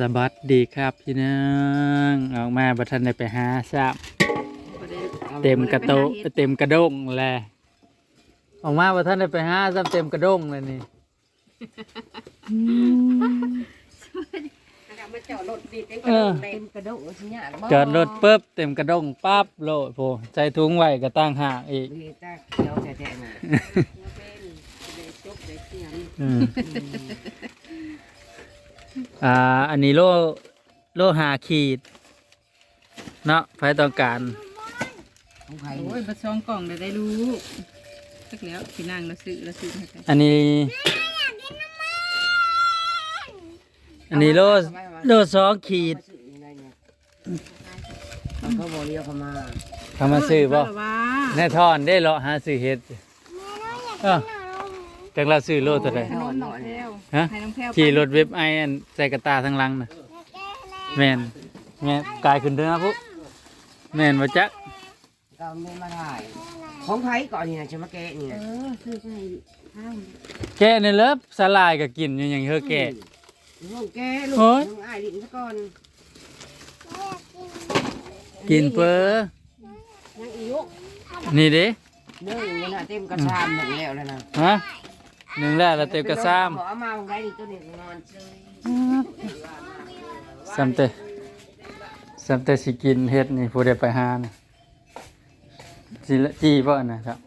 สบัสดีครับพี่น้องออกมาบัทันได้ไปหาทราบเต็มกระโตะเต็มกระด้งแหละออกมาบัทันได้ไปหาซ้ำเต็มกระด้งเลยนี่มาจอดรถดีเต็มเออเต็มกระโดดสิเนี่ยจอดรถปุ๊บเต็มกระด้งปั๊บโลดโพใจถุงไว้ก็ตั้งหากอีกดีตาเขียวแท้ๆน่ะเป็นจบได้เสียงอืม อ่า อันนี้โลโลหาขีด เนาะไฟต้องการของใครโอ้ยบัดซองกล่องได้ได้รู้สักแล้วพี่นางเราซื้อเราซื้อให้ใครอันนี้ อันนี้โลโลสองขีดเขาก็บอกเรียกเขามาเขามาซื้อบ่เว่าแน่ทอนได้เลาะหาซื้อเฮ็ดเออ จังเราซื้อโลตัวใดขนมน้องแพรวฮะให้น้องแพรวขี่รถเว็บไออันใส่กระตาทั้งหลังน่ะแม่นแม่นกายขึ้นเด้อนะพุแม่นบ่จ๊ะก็ไม่มาได้ของใครก่อนนี่นะจะมาแกะนี่นะซื้อให้ข้าวแกะในเลิฟสลายก็กินอยู่หยังเฮอแกะ ลูกแกะลูกโอ้ยน้องอ้ายลิ้นซะก่อนกินเพ้อยังอียุกนี่เด้เนื้ออย่างนี้นะเต็มกระชามหมดแล้วแล้วนะฮะ หนึ่งแล้วแล้วเต็มกระซ้บอเอามาของใครนี่ตัวนี้นอนเฉยำซ้ำแต่ซ้ำแต่สิกินเฮ็ดนี่ผู้ใดไปหาน่ะสิละจี้บ่นะครับ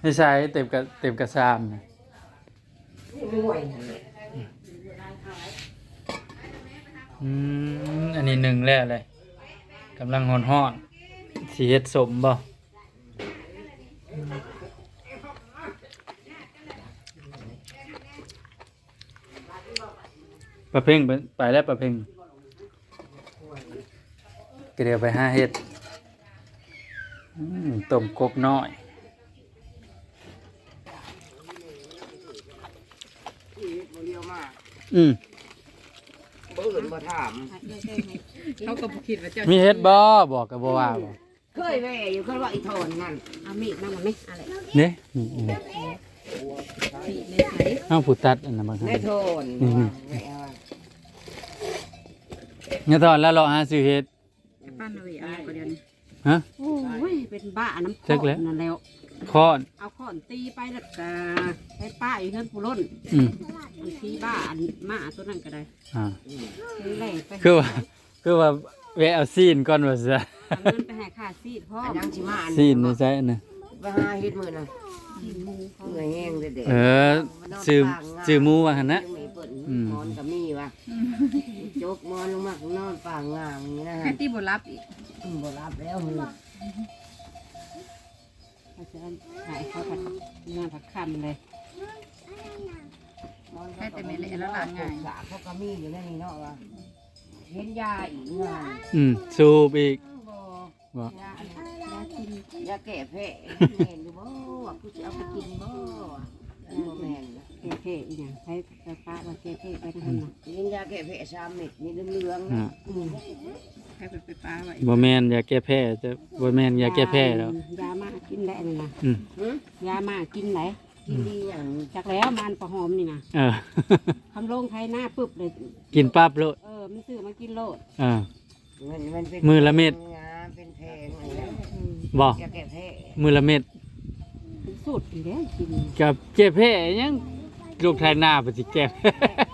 ให้ใช้เต็มกระเต็มกระซ้ำน่ะนี่ม่ไหวนะอืมอันนี้หนึ่งแล้วเลยกำลังหอนหอนๆ สีเฮ็ดสมบ่ประเพ่งไปไปแล้วประเพ่งก็เดี๋ยวไปห้าเฮ็ดอืมต้มกบน้อยชีวิตบ่เรียวมากอืมบ่อื่นบ่ถามเขาก็บ่คิดว่าเจ้ามีเฮ็ดบ่บอกกับบ่ว่าบ่ เคยแม่อยู่เคยว่าอีโทนนั่นเอามีดมาไหมอะไรเนี่ยนี่นี่มีดในไสเอาผู้ตัดอันนั้นบางครั้งได้โทนอืมแม่เอาเนี่ยตอนแล้วเราหาซื้อเฮ็ดปั้นเอาไว้เอาก็เดี๋ยวนี้ฮะโอ้ยเป็นบ้าน้ำเช็คแล้วนั่นแล้วคอนเอาข้อนตีไปแล้วก็ให้ป้าอยู่เฮือนผู้ล้นอืมอันที่บ้าอันหมาตัวนั้นก็ได้อ่าซื้อแหล่ไปคือว่าคือว่าแวะเอาซีนก่อนว่าซะ เอาเงินไปให้ค่าซีดพ่ออันยังชิมาอันซีนในใจน่ะไปหาเฮ็ดมื้อน่ะเหนื่อยแห้งเด็ดๆเออซื้อซื้อหมูว่าหั่นนะมีเปิดอืม มอนก็มีว่ะจกมอนลงมานอนป่างงามอย่างนี้นะให้ตีบ่รับอีกอืมบ่รับแล้วมือเขาจะหายเขาผัดงานผัดคำเลยมอนให้แต่ไม่เละแล้วหลานง่ายสาเขาก็มีอยู่ในนี้เนาะว่ะเห็นยาอีกงาน อืมสูบอีก บ่บ่ยาอะไรยากินยาแก้แพ้แม่นอยู่บ่ว่ากูสิเอาไปกินบ่ว่ะบ่แม่นนะเกเพ่อีหยังให้ไปป้าว่าเกเพ่ไปทางนั้นนะกินยาแก้แพ้สามเม็ดนี่เหลืองๆอ่านะอืมให้ไปไปป้าไว้บ่แม่นยาแก้แพ้จะบ่แม่นยาแก้แพ้แล้ว ยามากินได้นี่นะอืมหึยามากินไหนกินดีอย่างจากแล้วมันประหอมนี่นะเออ คำลงไทยหน้าปุ๊บเลย กินปั๊บโลดเออ มันซื้อมากินโลด เออ มันมันเป็นมือละเม็ดงาเป็นแพงอะไรนะ อืม บ่ยาแก้แพ้มือละเม็ดเป็นสูตรอีกแล้วกินกับเจ็บแพ้ยังลูกไทยหน้าปฏิแก้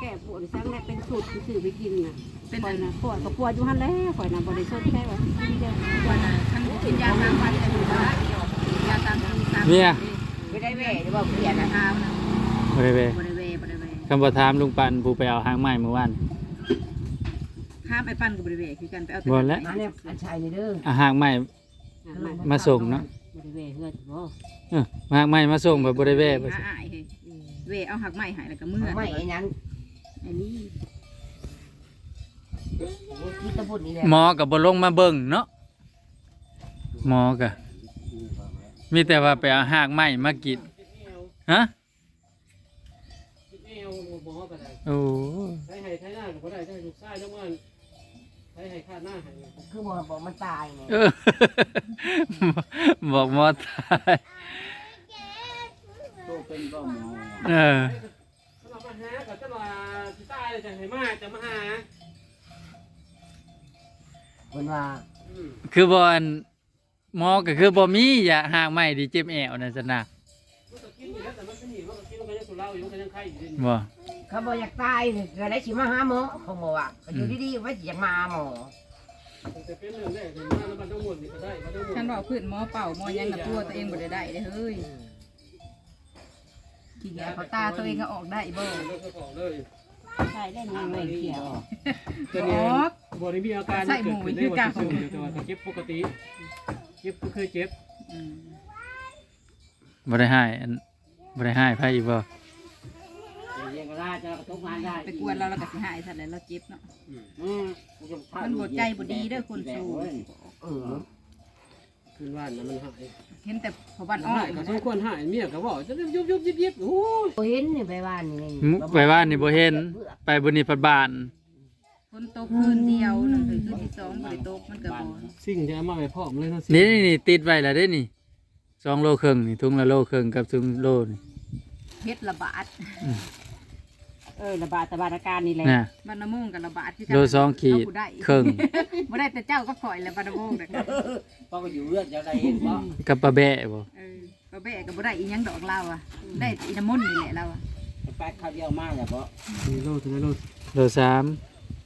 แก้ปวดซังได้เป็นสูตรที่ซื้อไปกินน่ะเป็นข่อยนะปวดก็ปวดอยู่หันแล้วข่อยนะบริสุทธิ์แค่ว่ากินเดียวปวดนะทั้งกินยาตามวันแต่ดูได้ยาตามตามเนี่ยไม่ได้แม่หรือว่าเปลี่ยนนะเท้านะบ่ได้เว้บริเวณบริเวณคำบ่ถามลุงปันผู้ไปเอาหางไม้เมื่อวานข้ามไอ้ปั้นกับบริเวณคือกันไปเอาบ่แล้ว มาเนี่ยอันชัยนี่เด้อเอาหางไม้ มาส่งเนาะบริเวณเฮือนบ่เออหางไม้มาส่งแบบบ่ได้แว่บ่หาอ้ายเฮ้ยเวเอาหักไม้หายแล้วก็มือไม่ไอ้นั้นไอ้นี่คิดตะบุญนี่แหละหมอก็บ่ลงมาเบิ่งเนาะหมอก็มีแต่ว่าไปเอาหางไม้มากินฮะโอ้ ใช้ให้ใช้หน้าก็ได้ใช้ลูกชายจังว่าใช้ให้ค่าหน้าให้คือบอกบอกมันตายเนี่ยเออ บอกหมอตายเป็นก็หมอเออถ้าเรามาหากับถ้าเราที่ใต้จะให้มาจะมาหาคนว่าอืมคือบอนหมอก็คือบ่มีอย่าห่างไม่ดีเจ็บแอวนั่นซะนะมันก็กินอยู่แล้วแต่มันก็หนีมันก็กินมันก็ยังสุเหราอยู่มันก็ยังไข้อยู่ดิบ่ เขาบอกอยากตายก็ได้สิมาหาหมอเขาบอกว่าก็อยู่ดีๆว่าสิอยากมาหาหมอแต่เป็นเรื่องแรกเห็นว่าแล้วมันต้องหมดนี่ก็ได้มันต้องหมดฉันบอกพื้นหมอเป่าหมอยังกับตัวตัวเองบ่ได้ได้เด้อเฮ้ยขี้ยาเขาตาตัวเองก็ออกได้บ่มันก็ของเลยใช่ได้ยังไงเกี่ยวตัวนี้บริมีอาการเกิดขึ้นในวันที่สูงแต่ว่าเจ็บปกติเจ็บก็เคยเจ็บอืมบ่ได้ให้อันบ่ได้ให้ไผอีกบ่เรียนก็ ได้จะทุกงานได้ไปกวนเราเราก็สิหายซะแล้วเราเจ็บเนาะ อืมมันบ่ใจบ่ดีเด้อคนสู้ เออคืนว่านนะมันหายเห็นแต่พอบ้านอ้อหายก็สมควรหายเมียก็บอกจะยุบยุบยิบยิบโอ้ยบ่เห็นนี่ไปบ้านนี่มุไปบ้านนี่บ่เห็น ไปบ่นี่พัดบ้าน ฝนตกคืนเดียวนั่นคือคืนที่สองบ่ได้ตกมันก็บ่สิ่งจะมาไปพร้อมเลยนะนี่นี่นี่ติดไว้แล้วเด้นี่สองโลครึ่งนี่ถุงละโลครึ่งกับถุงโลนี่เฮ็ดระบาด เออระบาดตะบาดอาการนี่แหละน่ะบ้านน้ำมงกับระบาดคือโลสองขีดเอาผู้ได้ครึ่งบ่ได้แต่เจ้าก็ข่อยแล้วบ้านน้ำมงน่ะเพราะก็อยู่เลือดจะได้เห็นว่ากับปลาแบะบ่เออบ่แบะก็บ่ได้อีหยังดอกเราอะได้แต่อีน้ำมนต์นี่แหละเราอะแป๊กข้าวเดียวมาแล้วเพราะมีโลถึงโลโลสาม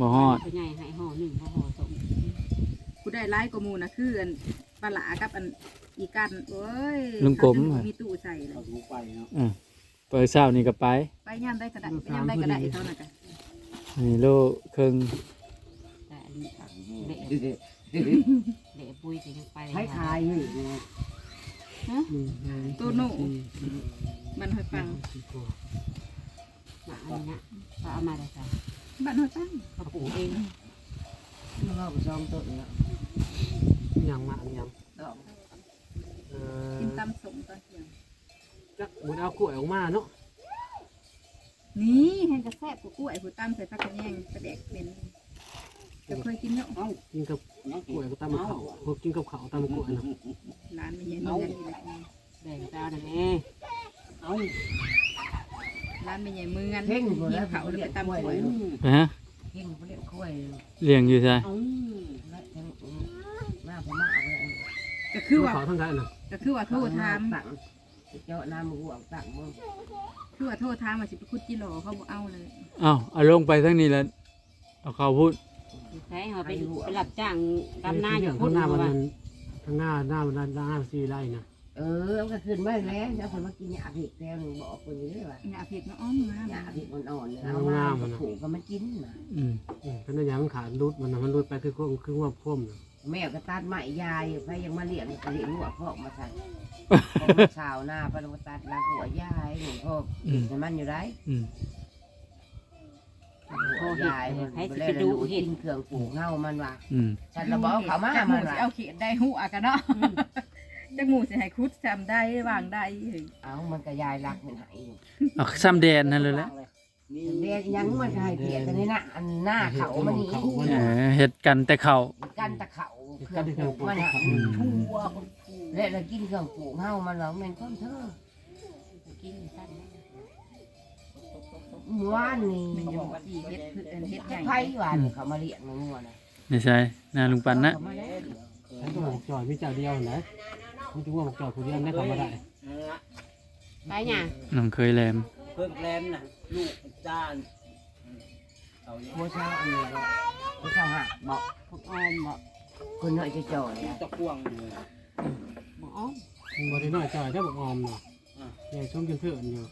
บ่ฮอดผู้ใหญ่ให้ห่อหนึ่งห่อห่อสองผู้ได้ร้ายกว่าหมู่น่ะคืออันปลาหลากับอันอีกันโอ้ยลุงกลมเขาจะมีตู้ใส่เลเขายถูไปเนาะ อือเปิดเช้านี่ก็ไป ไปย่ามได้ก็ได้ไปย่ามได้ก็ได้เท่านั้นกันนี่โลครึ่งแต่อันนี้เละเละปุ้ยจะยังไปให้ทายอยู่ตู้โน่มันหอยปังอันนี้เขาเอามาได้ใส่บ้านหอยปังเขาปลูกเองแล้วก็ซองต้นแล้วยังมายังดอกเอกินอตำสมตอนเที่ยง จักบุญเอากล้วยออกมาเนาะนี่เห็นกระแซบกูกล้วยกูตำใส่ผักกระแยงกระแดกเป็นจะเคยกินเนาะกินกับน้องกล้วยก็ตามเขาพวกกินกับเขาตามกล้วยนะร้านไม่เย็นนี่แหละแบ่งเจ้าหน่อยแม่เอาร้านไม่ใหญ่มืองันกินเขาเลยไปตำกล้วยฮะเพ่งเขาเรียกกล้วยเลี้ยงอยู่ใช่เอาและทั้งหน้าพม่าเลยก็คือว่าเขาทั้งได้นะก็คือว่าโทษถามสั่ง เจาะน้ำมือหัวสั่งมึงคือว่าโทษถามว่าสิไปคุดกิโลเขาบอกเอาเลยเอ้าเอาลงไปทั้งนี้แล้วเอาเขาพูดใช้เขาไปไปหลับจ้างดำนาอยู่ข้าพุ่งนหน้ามามันว่าข้างหน้าหน้ามันหน้าสี่ไร่นะเออมันก็ขึ้นมาแล้วแล้วคนมากินหยาผิดแล้วหนึ่งบอกคนนี้เลยว่าเนี่ยเผ็ดเนาะอ้อมงามหยาผิดมันอ่อนเลยเอามาถูกก็มันกินนะอืมเป็นอะไรมันขาดรุดมันมันรุดไปคือข้อคือว่าพ่ม แม่ก็ตัดไม้ยายไปยังมาเลี้ยงก็เลี้ยงหัวพ่อมาใส่ชาวนาไปลงตัดลาหัวยายหลวงพ่อกินมันอยู่ไรอืมพ่อยายให้ไปดูเห็นเครื่องปลูกเงามันว่าอืมฉันระบอกเขามาจากหมัมูนสิว่าเอาเขียนได้หูอากันเนาะจากหมูสิให้คุดจำได้วางได้เฮ้ยเอามันก็ยายรักมันหายอยู่เอาซ้ำแดนนั่นเลยแหละ นี่เด็กยังมันให้เพียแต่นี่นะอันหน้าเขามันนี่เออเฮ็ดกันแต่เขากันตะเขาเครื่องปลูกมันทั่วและเรากินเครื่องปลูกเฮามันเราแม่นคนเธอกินสั้นว่านนี่มันจะบอกจีเฮ็ดเฮ็ดเฮ็ดใหญ่ไผ่หวานเขามาเลี้ยงงัวนะไม่ใช่นาลุงปันนะเขามาแล้วฉันก็บอกจอยมีเจ้าเดียวนะมันจึงว่าบอกจอยคนเดียวได้ทำมาได้ไปเนี่ยน้องเคยแลมเพิ่มแรมนะ ลูกจ้านเอาบัวเช้าอันนี้ก็บัวเช้าหักบอกพวกอ้อมบอกคนหน่อยจะจ่อยนะตะกวงเลยบอกอ้อมบริน้อยจอยได้บอกออมเนาะเนี่ยช่วงกินเพื่อนอยู่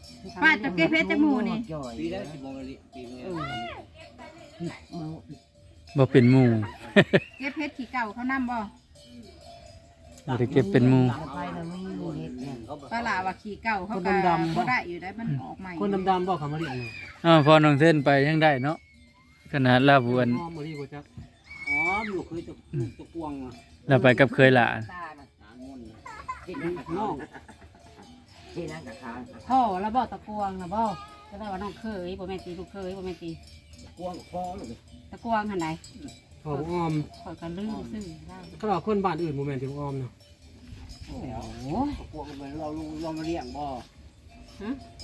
ป้าจะเก็บเพชรจากหมูนี่จ่อยปีได้สิบโมงละปีนี้ บ่เป็นหมู่ เก็บเพชรขี่เก่าเขานำบ่ บ่ได้เก็บเป็นหมู่ ไปแล้วไม่มีเห็ดเนี่ยปลาหลาว่าขี่เก่าเขาก็บ่ได้อยู่ได้มันออกใหม่คนดำๆบอกเขามาเรียกเลยอ้าวพอน้องเส้นไปยังได้เนาะขนาดลาบวนอ๋อมาเรียกว่าจักอ๋อลูกเคยตะลูกตะกวงอะเราไปกับเคยหลานตาน่ะหางนเห็ดนั่นกับน้องเห็ดนั่นกับขางพ่อแล้วบอกตะกวงนะบอกก็ได้ว่าน้องเคยบ่แม่นตีลูกเคยบ่แม่นตีกวงคอเลยตะกวงหันไหน เขาบอกออมข่อยก็ลืมซื้อได้เขาบอกคนบ้านอื่นโมเมนต์ที่บอกออมเนาะโอ้โหตะกวงเป็นเราลูกเรามาเลี้ยงบ่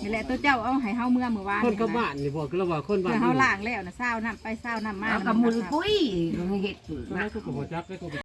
นี่แหละตัวเจ้าเอาให้เฮาเมื่อมื้อวานคนกับบ้านนี่บอกเราว่าคนบ้านเพื่อเฮาล้างแล้วนะเศร้าน้ำไปเศร้าน้ำมา เอากับมุนปุ้ยก็เฮ็ดตอนนั้นกูก็บ่จักได้กู